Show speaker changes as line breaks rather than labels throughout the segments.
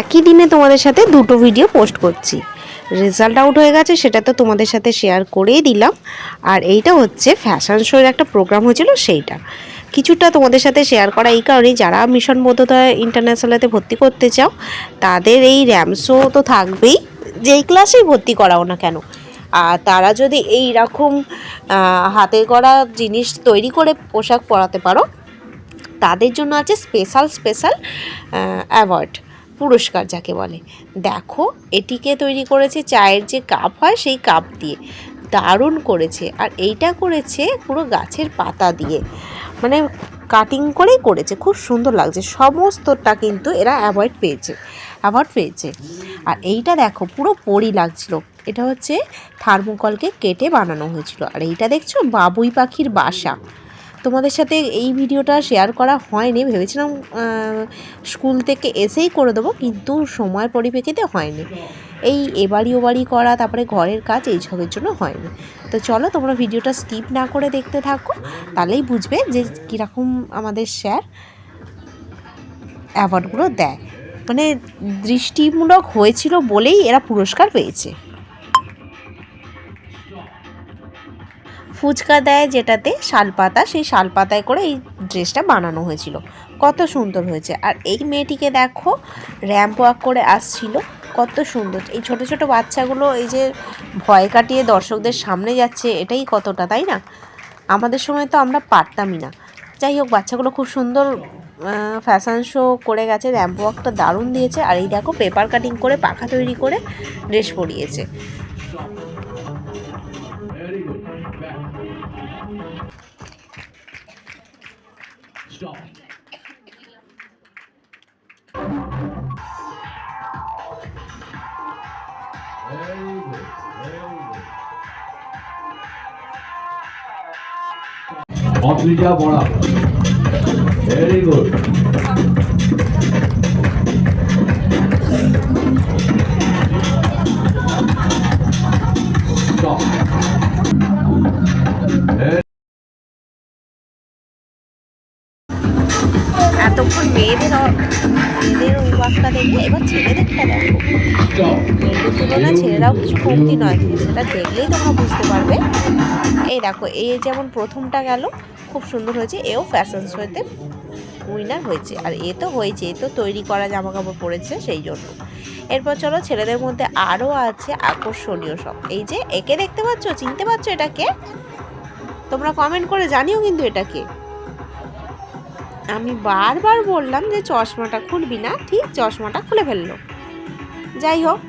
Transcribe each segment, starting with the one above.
একই দিনে তোমাদের সাথে দুটো ভিডিও পোস্ট করছি। রেজাল্ট আউট হয়ে গেছে, সেটা তো তোমাদের সাথে শেয়ার করেই দিলাম। আর এইটা হচ্ছে ফ্যাশন শোয়ের একটা প্রোগ্রাম হয়েছিল সেইটা। কিছুটা তোমাদের সাথে শেয়ার করা এই কারণেই, যারা মিশন বোধোদয় ইন্টারন্যাশনালেতে ভর্তি করতে চাও, তাদের এই র্যামসো তো থাকবেই। যেই ক্লাসেই ভর্তি করাও না কেন। আর তারা যদি এই রকম হাতে করা জিনিস তৈরি করে পোশাক পরাতে পারো, তাদের জন্য আছে স্পেশাল স্পেশাল অ্যাওয়ার্ড পুরস্কার যাকে বলে। দেখো, এটিকে তৈরি করেছে চায়ের যে কাপ হয় সেই কাপ দিয়ে। দারুণ করেছে। আর এইটা করেছে পুরো গাছের পাতা দিয়ে। মানে কাটিং করেই করেছে। খুব সুন্দর লাগছে। সমস্তটা কিন্তু এরা অ্যাভয়েড পেয়েছে। অ্যাওয়ার্ড পেয়েছে। আর এইটা দেখো, পুরো পরি লাগছিল। এটা হচ্ছে থার্মোকলকে কেটে বানানো হয়েছিল। আর এইটা দেখছ? বাবুই পাখির বাসা। তোমাদের সাথে এই ভিডিওটা শেয়ার করা হয়নি, ভেবেছিলাম স্কুল থেকে এসেই করে দেবো, কিন্তু সময় পরিপ্রেক্ষিতে হয়নি। এই এবাড়ি ওবাড়ি করা, তারপরে ঘরের কাজ এইসবের জন্য হয়নি। তো চলো, তোমরা ভিডিওটা স্কিপ না করে দেখতে থাকো, তাহলেই বুঝবে যে কীরকম আমাদের স্যার অ্যাওয়ার্ডগুলো দেয়। মানে দৃষ্টিমূলক হয়েছিল বলেই এরা পুরস্কার পেয়েছে। ফুচকা দেয় যেটাতে শালপাতা, সেই শালপাতায় করে এই ড্রেসটা বানানো হয়েছিল। কত সুন্দর হয়েছে। আর এই মেয়েটিকে দেখো র্যাম্প ওয়াক করে আসছিল। কত সুন্দর। এই ছোট ছোট বাচ্চাগুলো এই যে ভয় কাটিয়ে দর্শকদের সামনে যাচ্ছে, এটাই কতটা, তাই না? আমাদের সময় তো আমরা পারতামই না। যাই হোক, বাচ্চাগুলো খুব সুন্দর ফ্যাশন শো করে গেছে। র্যাম্প ওয়াকটা দারুণ দিয়েছে। আর এই দেখো পেপার কাটিং করে, পাখা তৈরি করে ড্রেস পরিয়েছে।
Very good. Very good. অফিসা পড়া ভেরি গুড স্টপ
এতক্ষণ মেয়েদের অ- মেয়েদের ওয়াকটা দেখে এবার ছেলেদেরটা দেখো মেয়েদের তুলনায় ছেলেরাও কিছু কমতি নয়, সেটা দেখলেই তোমরা বুঝতে পারবে। এই দেখো, এই যেমন প্রথমটা গেল, খুব সুন্দর হয়েছে, এও ফ্যাশন শোতে উইনার হয়েছে। আর এ তো হয়েছে, এ তো তৈরি করা জামা কাপড় পরেছে সেই জন্য। এরপর চলো, ছেলেদের মধ্যে আরও আছে আকর্ষণীয় সব। এই যে, একে দেখতে পাচ্ছ? চিনতে পারছ এটাকে? তোমরা কমেন্ট করে জানিও কিন্তু এটাকে। আমি বারবার বললাম যে চশমাটা খুলবি না, ঠিক চশমাটা খুলে ফেলল। যাই হোক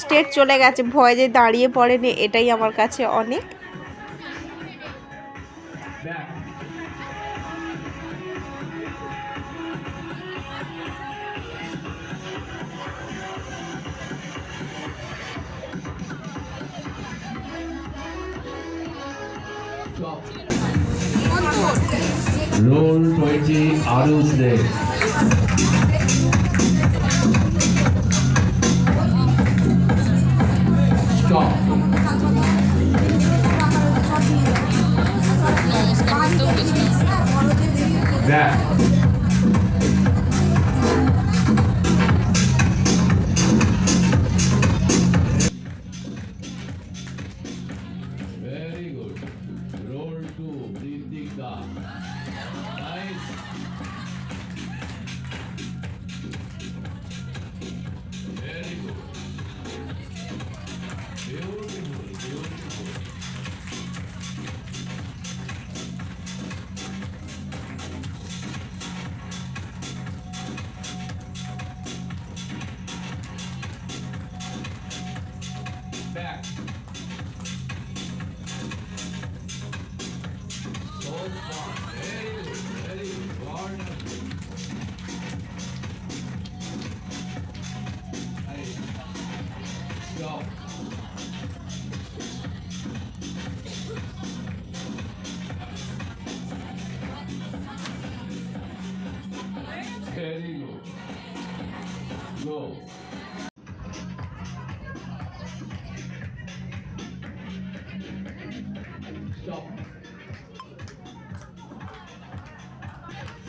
স্টেট চলে গেছে, ভয় যে দাঁড়িয়ে পড়েনি, এটাই আমার কাছে অনেক।
Roll 20 Arus Day. Stop. Back.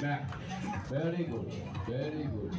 back. Very good. Very good.